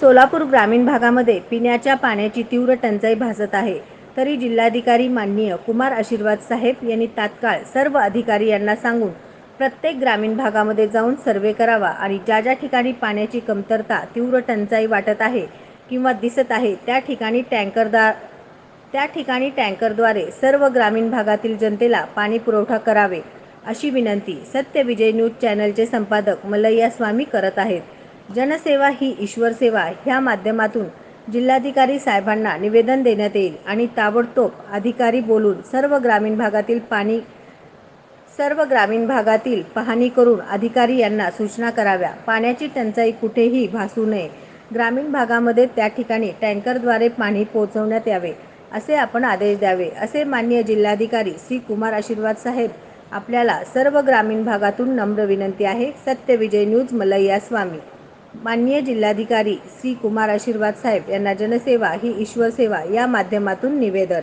सोलापूर ग्रामीण भागामध्ये पिण्याच्या पाण्याची तीव्र टंचाई भासत आहे. तरी जिल्हाधिकारी माननीय कुमार आशीर्वाद साहेब यांनी तात्काळ सर्व अधिकारी यांना सांगून प्रत्येक ग्रामीण भागामध्ये जाऊन सर्वे करावा आणि ज्या ज्या ठिकाणी पाण्याची कमतरता तीव्र टंचाई वाटत आहे किंवा दिसत आहे त्या ठिकाणी टँकरदार त्या ठिकाणी टँकरद्वारे सर्व ग्रामीण भागातील जनतेला पाणी पुरवठा करावे अशी विनंती सत्य विजय न्यूज चॅनलचे संपादक मलैया स्वामी करत आहेत. जनसेवा ही ईश्वर सेवा ह्या माध्यमातून जिल्हाधिकारी साहेबांना निवेदन देण्यात येईल आणि ताबडतोब अधिकारी बोलून सर्व ग्रामीण भागातील पाणी सर्व ग्रामीण भागातील पाहणी करून अधिकारी यांना सूचना कराव्या. पाण्याची टंचाई कुठेही भासू नये. ग्रामीण भागामध्ये त्या ठिकाणी टँकरद्वारे पाणी पोहोचवण्यात यावे असे आपण आदेश द्यावे. असे मान्य जिल्हाधिकारी श्री कुमार आशीर्वाद साहेब आपल्याला सर्व ग्रामीण भागातून नम्र विनंती आहे. सत्य विजय न्यूज मलैया स्वामी माननीय जिल्हाधिकारी श्री कुमार आशीर्वाद साहेब यांना जनसेवा ही ईश्वर सेवा या माध्यमातून निवेदन.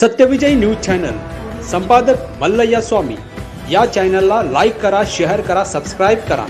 सत्यविजय न्यूज चॅनल संपादक मल्लय्या स्वामी. या चॅनलला लाईक करा शेअर करा सबस्क्राईब करा.